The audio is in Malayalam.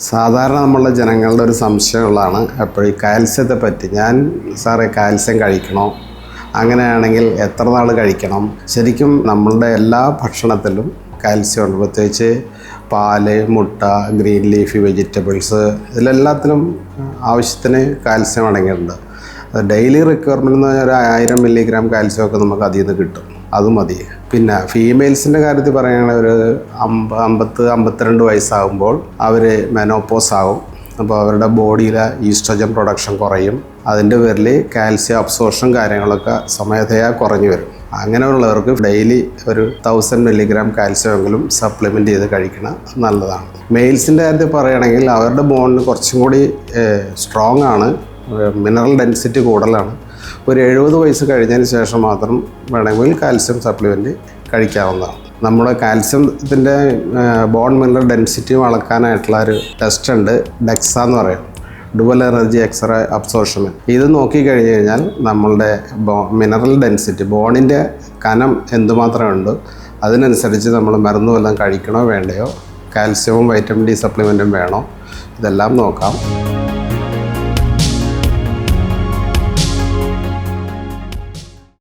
സാധാരണ നമ്മളുടെ ജനങ്ങളുടെ ഒരു സംശയമുള്ളതാണ് എപ്പോഴും കാൽസ്യത്തെ പറ്റി. ഞാൻ സാറേ കാൽസ്യം കഴിക്കണോ? അങ്ങനെയാണെങ്കിൽ എത്ര നാൾ കഴിക്കണം? ശരിക്കും നമ്മളുടെ എല്ലാ ഭക്ഷണത്തിലും കാൽസ്യം ഉണ്ട്. പ്രത്യേകിച്ച് പാൽ മുട്ട ഗ്രീൻ ലീഫി വെജിറ്റബിൾസ് ഇതിലെല്ലാത്തിലും ആവശ്യത്തിന് കാൽസ്യം അടങ്ങിയിട്ടുണ്ട്. ഡെയിലി റിക്വയർമെന്റ് എന്ന് പറഞ്ഞാൽ ഒരു ആയിരം മില്ലിഗ്രാം കാൽസ്യമൊക്കെ നമുക്ക് അതിൽ നിന്ന് കിട്ടും. അത് മതി. പിന്നെ ഫീമെയിൽസിന്റെ കാര്യത്തിൽ പറയുകയാണെങ്കിൽ ഒരു അമ്പ അമ്പത്ത് അമ്പത്തിരണ്ട് വയസ്സാകുമ്പോൾ അവർ മെനോപ്പോസ് ആകും അപ്പോൾ അവരുടെ ബോഡിയിലെ ഈസ്ട്രജൻ പ്രൊഡക്ഷൻ കുറയും. അതിന്റെ പേരിൽ കാൽസ്യം അബ്സോർഷൻ കാര്യങ്ങളൊക്കെ സ്വമേധയാ കുറഞ്ഞു വരും. അങ്ങനെയുള്ളവർക്ക് ഡെയിലി ഒരു തൗസൻഡ് മില്ലിഗ്രാം കാൽസ്യം എങ്കിലും സപ്ലിമെന്റ് ചെയ്ത് കഴിക്കണം നല്ലതാണ്. മെയിൽസിന്റെ കാര്യത്തിൽ പറയുകയാണെങ്കിൽ അവരുടെ ബോണിന് കുറച്ചും കൂടി സ്ട്രോങ് ആണ്. മിനറൽ ഡെൻസിറ്റി കൂടുതലാണ്. ഒരു എഴുപത് വയസ്സ് കഴിഞ്ഞതിന് ശേഷം മാത്രം വേണമെങ്കിൽ കാൽസ്യം സപ്ലിമെന്റ് കഴിക്കാവുന്നതാണ്. നമ്മുടെ കാൽസ്യത്തിന്റെ ബോൺ മിനറൽ ഡെൻസിറ്റി അളക്കാനായിട്ടുള്ള ഒരു ടെസ്റ്റ് ഉണ്ട് ഡെക്സ എന്ന് പറയും. ഡുവൽ എനർജി എക്സ്റേ അബ്സോർഷൻ ഇത് നോക്കിക്കഴിഞ്ഞ് കഴിഞ്ഞാൽ നമ്മളുടെ ബോ മിനറൽ ഡെൻസിറ്റി ബോണിന്റെ കനം എന്തുമാത്രമുണ്ട് അതിനനുസരിച്ച് നമ്മൾ മരുന്ന് വല്ലതും കഴിക്കണോ വേണ്ടയോ കാൽസ്യവും വൈറ്റമിൻ ഡി സപ്ലിമെന്റും വേണോ ഇതെല്ലാം നോക്കാം.